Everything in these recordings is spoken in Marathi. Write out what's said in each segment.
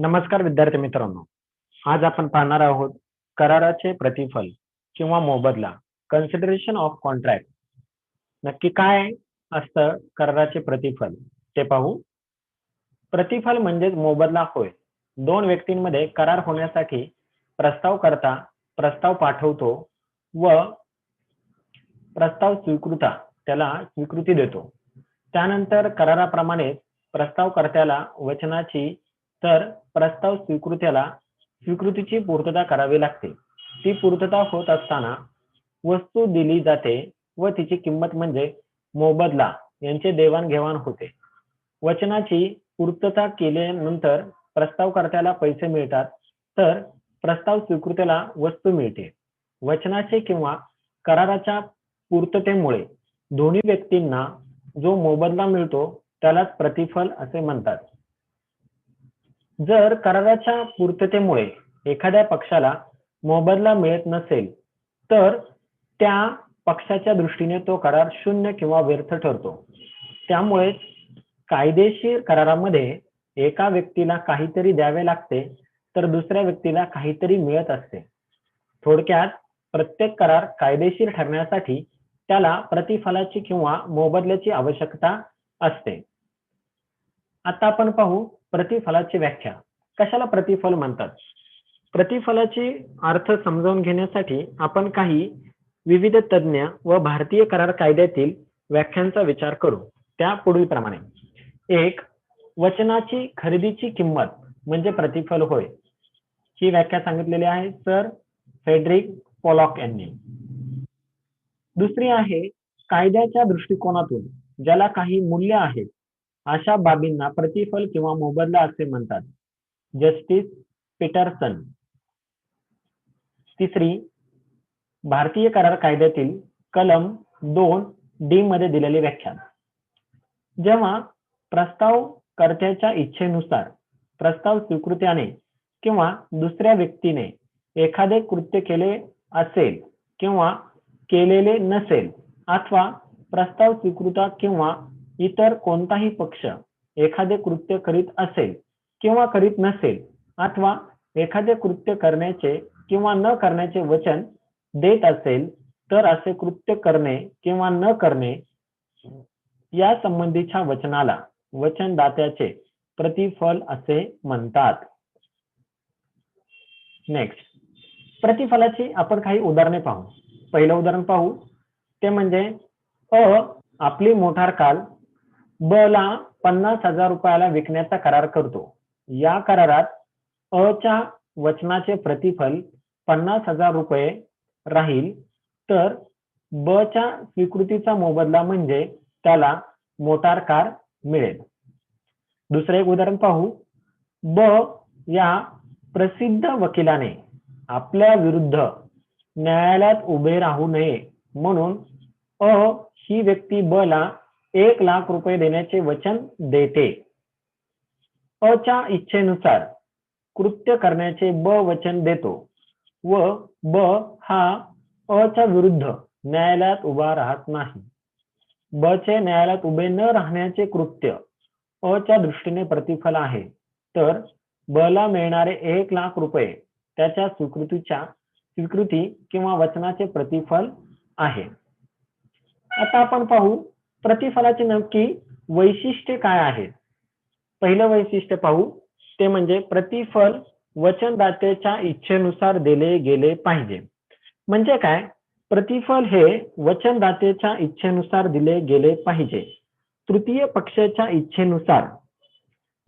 नमस्कार विद्यार्थी मित्रांनो. आज आपण पाहणार आहोत कराराचे प्रतिफल किंवा मोबदला कन्सिडरेशन ऑफ कॉन्ट्रॅक्ट नक्की काय असतं कराराचे प्रतिफल ते पाहू. प्रतिफल म्हणजेच मोबदला होय. दोन व्यक्तींमध्ये करार होण्यासाठी प्रस्ताव करता प्रस्ताव पाठवतो व प्रस्ताव स्वीकृता त्याला स्वीकृती देतो. त्यानंतर कराराप्रमाणे प्रस्तावकर्त्याला वचनाची तर प्रस्ताव स्वीकृत्याला स्वीकृतीची पूर्तता करावी लागते. ती पूर्तता होत असताना वस्तू दिली जाते व तिची किंमत म्हणजे मोबदला यांचे देवाणघेवाण होते. वचनाची पूर्तता केल्यानंतर प्रस्तावकर्त्याला पैसे मिळतात तर प्रस्ताव स्वीकृतीला वस्तू मिळते. वचनाचे किंवा कराराच्या पूर्ततेमुळे दोन्ही व्यक्तींना जो मोबदला मिळतो त्यालाच प्रतिफल असे म्हणतात. जर कराराच्या पूर्ततेमुळे एखाद्या पक्षाला मोबदला मिळत नसेल तर त्या पक्षाच्या दृष्टीने तो करार शून्य किंवा व्यर्थ ठरतो. त्यामुळे कायदेशीर करारामध्ये एका व्यक्तीला काहीतरी द्यावे लागते तर दुसऱ्या व्यक्तीला काहीतरी मिळत असते. थोडक्यात प्रत्येक करार कायदेशीर ठरण्यासाठी त्याला प्रतिफलाची किंवा मोबदल्याची आवश्यकता असते. आता आपण पाहू प्रतिफलाची व्याख्या. कशाला प्रतिफल म्हणतात? प्रतिफलाची अर्थ समजावून घेण्यासाठी आपण काही विविध तज्ज्ञ व भारतीय करार कायद्यातील व्याख्यांचा विचार करू. त्या पुढील प्रमाणे. एक वचनाची खरेदीची किंमत म्हणजे प्रतिफल होय. ही व्याख्या सांगितलेली आहे सर फेडरिक पॉलॉक यांनी. दुसरी आहे कायद्याच्या दृष्टिकोनातून ज्याला काही मूल्य आहे अशा बाबींना प्रतिफल किंवा मोबदला असे म्हणतात. Justice Peterson. तिसरी भारतीय करार कायद्यातील कलम दोन डी मध्ये दिलेली व्याख्या जेव्हा प्रस्ताव कर्त्याच्या इच्छेनुसार प्रस्ताव स्वीकृत्याने किंवा दुसऱ्या व्यक्तीने एखादे कृत्य केले असेल किंवा केलेले नसेल अथवा प्रस्ताव स्वीकृता किंवा इतर कोणताही पक्ष एखादे कृत्य करीत असेल किंवा करीत नसेल अथवा एखादे कृत्य करण्याचे किंवा न करण्याचे वचन देत असेल तर असे कृत्य करणे किंवा न करणे या संबंधीच्या वचनाला वचनदात्याचे प्रतिफल असे म्हणतात. नेक्स्ट प्रतिफलाची आपण काही उदाहरणे पाहू. पहिलं उदाहरण पाहू. ते म्हणजे अ आपली मोटार काल ब ला पन्नास हजार रुपयाला विकण्याचा करार करतो. या करारात अ च्या वचनाचे प्रतिफल पन्नास हजार रुपये राहील. तर ब च्या स्वीकृतीचा मोबदला म्हणजे त्याला मोटार कार मिळेल. दुसरं एक उदाहरण पाहू. ब या प्रसिद्ध वकिलाने आपल्या विरुद्ध न्यायालयात उभे राहू नये म्हणून अ ही व्यक्ती ब ला एक लाख रुपये देण्याचे वचन देते. अ च्या इच्छेनुसार कृत्य करण्याचे ब वचन देतो व ब हा अ च्या विरुद्ध न्यायालयात उभा राहत नाही. ब चे न्यायालयात उभे न राहण्याचे कृत्य अ च्या दृष्टीने प्रतिफल आहे. तर ब ला मिळणारे एक लाख रुपये त्याच्या स्वीकृतीच्या स्वीकृती किंवा वचनाचे प्रतिफल आहे. आता आपण पाहू प्रतिफलाची नक्की वैशिष्ट्ये काय आहेत? पहिलं वैशिष्ट्य पाहू. ते म्हणजे प्रतिफल वचनदात्याच्या इच्छेनुसार दिले गेले पाहिजे. म्हणजे काय? प्रतिफल हे वचनदात्याच्या इच्छेनुसार दिले गेले पाहिजे. तृतीय पक्षाच्या इच्छेनुसार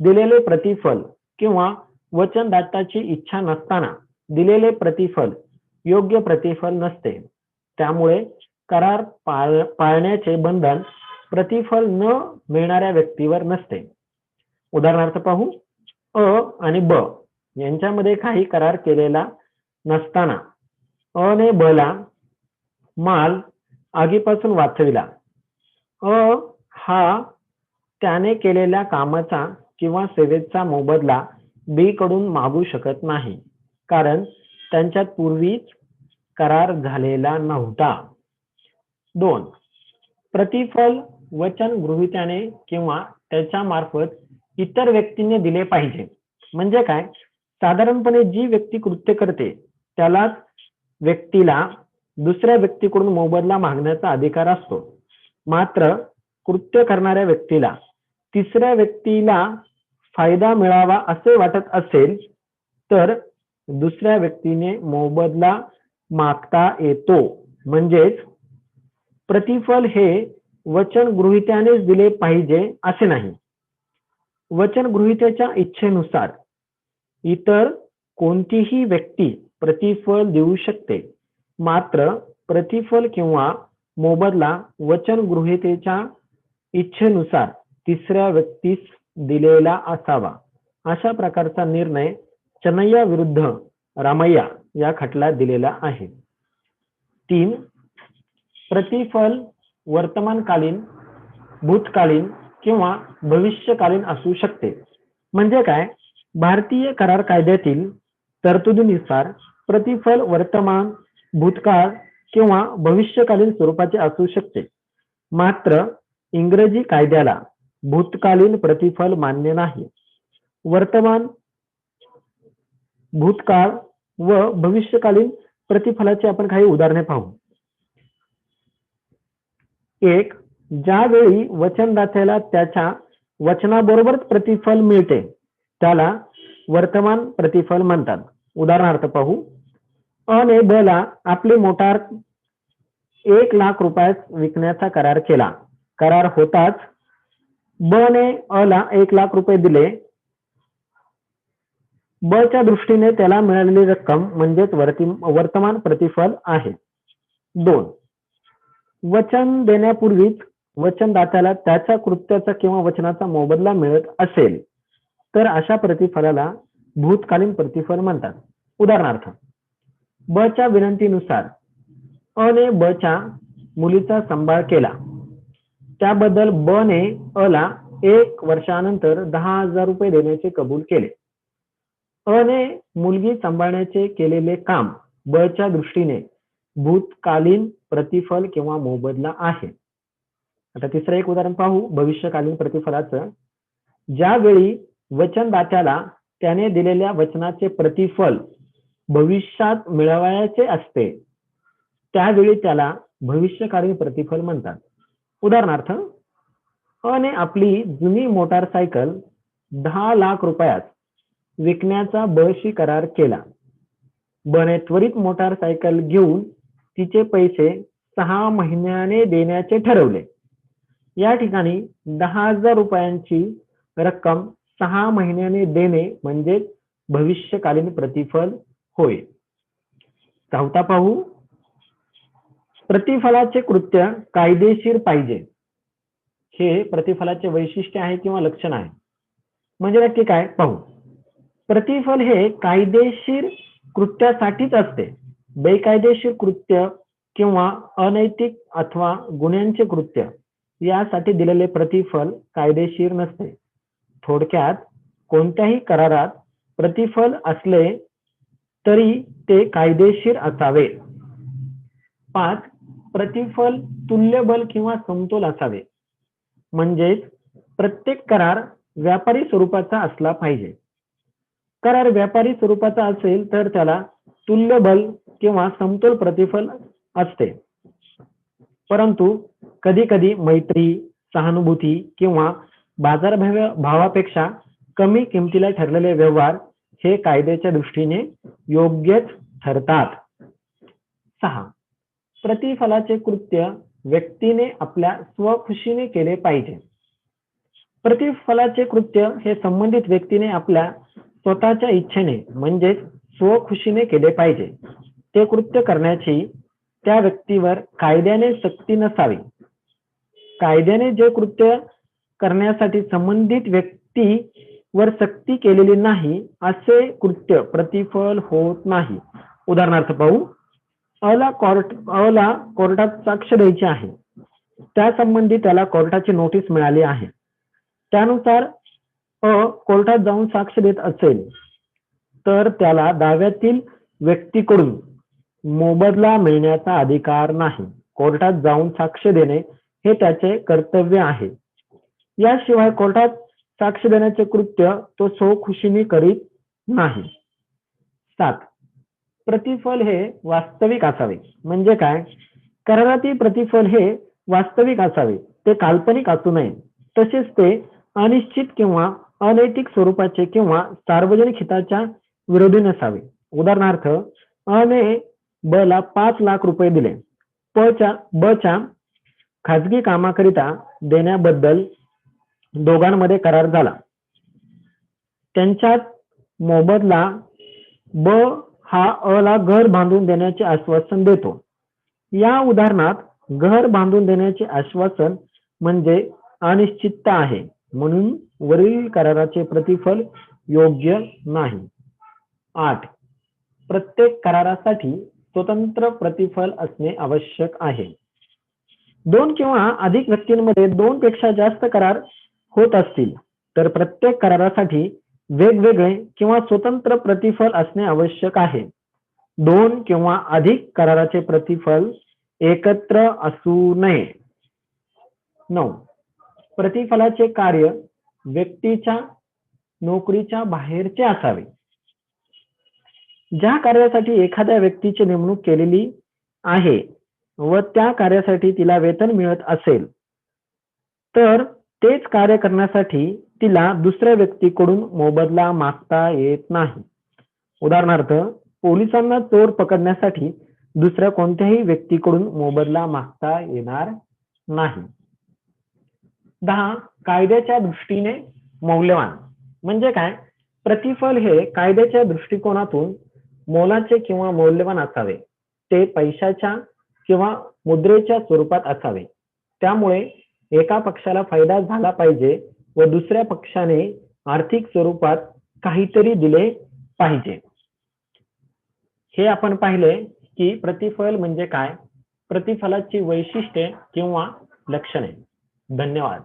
दिलेले प्रतिफल किंवा वचनदात्याची इच्छा नसताना दिलेले प्रतिफल योग्य प्रतिफल नसते. त्यामुळे करार पाळ पाळण्याचे बंधन प्रतिफल न मिळणाऱ्या व्यक्तीवर नसते. उदाहरणार्थ पाहू अ आणि ब यांच्यामध्ये काही करार केलेला नसताना अ ने ब ला माल आगीपासून वाचविला. अ हा त्याने केलेल्या कामाचा किंवा सेवेचा मोबदला बी कडून मागू शकत नाही कारण त्यांच्यात पूर्वीच करार झालेला नव्हता. दोन प्रतिफल वचन गृहीत्याने किंवा त्याच्या मार्फत इतर व्यक्तीने दिले पाहिजे. म्हणजे काय? साधारणपणे जी व्यक्ती कृत्य करते त्यालाच व्यक्तीला दुसऱ्या व्यक्तीकडून मोबदला मागण्याचा अधिकार असतो. मात्र कृत्य करणाऱ्या व्यक्तीला तिसऱ्या व्यक्तीला फायदा मिळावा असे वाटत असेल तर दुसऱ्या व्यक्तीने मोबदला मागता येतो. म्हणजेच प्रतिफल हे वचन गृहित्यानेच दिले पाहिजे असे नाही. वचन गृहित्याच्या इच्छेनुसार इतर कोणतीही व्यक्ती प्रतिफल देऊ शकते. मात्र प्रतिफल किंवा मोबदला वचन गृहितेच्या इच्छेनुसार तिसऱ्या व्यक्तीस दिलेला असावा अशा प्रकारचा निर्णय चनय्या विरुद्ध रामय्या या खटल्यात दिलेला आहे. तीन प्रतिफल वर्तमानकालीन भूतकालीन किंवा भविष्यकालीन असू शकते. म्हणजे काय? भारतीय करार कायद्यातील तरतुदीनुसार प्रतिफल वर्तमान भूतकाळ किंवा भविष्यकालीन स्वरूपाचे असू शकते. मात्र इंग्रजी कायद्याला भूतकालीन प्रतिफल मान्य नाही. वर्तमान भूतकाळ व भविष्यकालीन प्रतिफलाची आपण काही उदाहरणे पाहू. एक ज्यावेळी वचनदात्याला त्याच्या वचनाबरोबर प्रतिफल मिळते त्याला वर्तमान प्रतिफल म्हणतात. उदाहरणार्थ पाहू. अ ने ब ला आपली मोटार एक लाख रुपयात विकण्याचा करार केला. करार होताच ब ने अ ला एक लाख रुपये दिले. ब च्या दृष्टीने त्याला मिळालेली रक्कम म्हणजेच वर्तमान प्रतिफल आहे. दोन वचन देण्यापूर्वीच वचनदात्याला त्याच्या कृत्याचा किंवा वचनाचा मोबदला मिळत असेल तर अशा प्रतिफलाला भूतकालीन प्रतिफल म्हणतात. उदाहरणार्थ ब च्या विनंतीनुसार अ ने ब च्या मुलीचा सांभाळ केला. त्याबद्दल ब ने अ ला एक वर्षानंतर दहा हजार रुपये देण्याचे कबूल केले. अ ने मुलगी सांभाळण्याचे केलेले काम ब च्या दृष्टीने भूतकालीन प्रतिफल किंवा मोबदला आहे. आता तिसरं एक उदाहरण पाहू भविष्यकालीन प्रतिफलाचं. ज्यावेळी वचनदात्याला त्याने दिलेल्या वचनाचे प्रतिफल भविष्यात मिळवायचे असते त्यावेळी त्याला भविष्यकालीन प्रतिफल म्हणतात. उदाहरणार्थ अने आपली जुनी मोटारसायकल दहा लाख रुपयात विकण्याचा बळशी करार केला. बने त्वरित मोटारसायकल घेऊन तिचे पैसे सहा महिन्याने देण्याचे ठरवले. या ठिकाणी दहा हजार रुपयांची रक्कम सहा महिन्याने देणे म्हणजे भविष्यकालीन प्रतिफल होय. चौथा पाहू. प्रतिफलाचे कृत्य कायदेशीर पाहिजे. हे प्रतिफलाचे वैशिष्ट्य आहे किंवा लक्षण आहे? म्हणजे नक्की काय? पाहू. प्रतिफल हे कायदेशीर कृत्यासाठीच असते. बेकायदेशीर कृत्य किंवा अनैतिक अथवा गुन्ह्यांचे कृत्य यासाठी दिलेले प्रतिफल कायदेशीर नसते. थोडक्यात कोणत्याही करारात प्रतिफल असले तरी ते कायदेशीर असावे. पाच प्रतिफल तुल्यबल किंवा समतोल असावे. म्हणजेच प्रत्येक करार व्यापारी स्वरूपाचा असला पाहिजे. करार व्यापारी स्वरूपाचा असेल तर त्याला तुल्यबल किंवा समतोल प्रतिफल असते. परंतु कधी कधी मैत्री सहानुभूती किंवा बाजार भावापेक्षा कमी किमतीला ठरलेले व्यवहार हे कायद्याच्या दृष्टीने योग्यच ठरतात. सहा. प्रतिफलाचे कृत्य व्यक्तीने आपल्या स्वखुशीने केले पाहिजे. प्रतिफलाचे कृत्य हे संबंधित व्यक्तीने आपल्या स्वतःच्या इच्छेने म्हणजेच स्वखुशीने केले पाहिजे. ते कृत्य करण्याची त्या व्यक्तीवर कायद्याने सक्ती नसावी. कायद्याने जे कृत्य करण्यासाठी संबंधित व्यक्ती वर सक्ती केलेली नाही असे कृत्य प्रतिफल होत नाही. उदाहरणार्थ पाहू अला कोर्ट अला कोर्टात साक्ष द्यायची आहे. त्यासंबंधी त्याला कोर्टाची नोटीस मिळाली आहे. त्यानुसार अ कोर्टात जाऊन साक्ष देत असेल तर त्याला दाव्यातील व्यक्तीकडून मोबदला मिळण्याचा अधिकार नाही. कोर्टात जाऊन साक्ष देणे हे त्याचे कर्तव्य आहे. याशिवाय कोर्टात साक्ष देण्याचे कृत्य तो स्वखुशीने करीत नाही. सात. प्रतिफल हे वास्तविक असावे. म्हणजे काय? करारातील प्रतिफल हे वास्तविक असावे. ते काल्पनिक असू नये. तसेच ते अनिश्चित किंवा अनैतिक स्वरूपाचे किंवा सार्वजनिक हिताच्या विरोधी नसावे. उदाहरणार्थ अने ब ला पाच लाख रुपये दिले. प च्या ब च्या खाजगी कामाकरिता देण्याबद्दल दोघांमध्ये करार झाला. त्यांच्यात मोबदला ब हा अ ला घर बांधून देण्याचे आश्वासन देतो. या उदाहरणात घर बांधून देण्याचे आश्वासन म्हणजे अनिश्चितता आहे. म्हणून वरील कराराचे प्रतिफल योग्य नाही. आठ. प्रत्येक करारासाठी स्वतंत्र प्रतिफल असणे आवश्यक आहे. दोन किंवा अधिक व्यक्तींमध्ये दोन पेक्षा जास्त करार होत असतील तर प्रत्येक करारासाठी वेगवेगळे किंवा स्वतंत्र प्रतिफल असणे आवश्यक आहे. दोन किंवा अधिक कराराचे प्रतिफल एकत्र असू नये. नऊ. प्रतिफलाचे कार्य व्यक्तीच्या नोकरीच्या बाहेरचे असावे. ज्या कार्यासाठी एखाद्या व्यक्तीची नेमणूक केलेली आहे व त्या कार्यासाठी तिला वेतन मिळत असेल तर तेच कार्य करण्यासाठी तिला दुसऱ्या व्यक्तीकडून मोबदला मागता येत नाही. उदाहरणार्थ पोलिसांना चोर पकडण्यासाठी दुसऱ्या कोणत्याही व्यक्तीकडून मोबदला मागता येणार नाही. दहा कायद्याच्या दृष्टीने मौल्यवान. म्हणजे काय? प्रतिफल हे कायद्याच्या दृष्टिकोनातून मोलाचे किंवा मौल्यवान असावे. ते पैशाच्या किंवा मुद्रेच्या स्वरूपात असावे. त्यामुळे एका पक्षाला फायदा झाला पाहिजे व दुसऱ्या पक्षाने आर्थिक स्वरूपात काहीतरी दिले पाहिजे. हे आपण पाहिले की प्रतिफल म्हणजे काय? प्रतिफलाची वैशिष्ट्ये किंवा लक्षणे. धन्यवाद.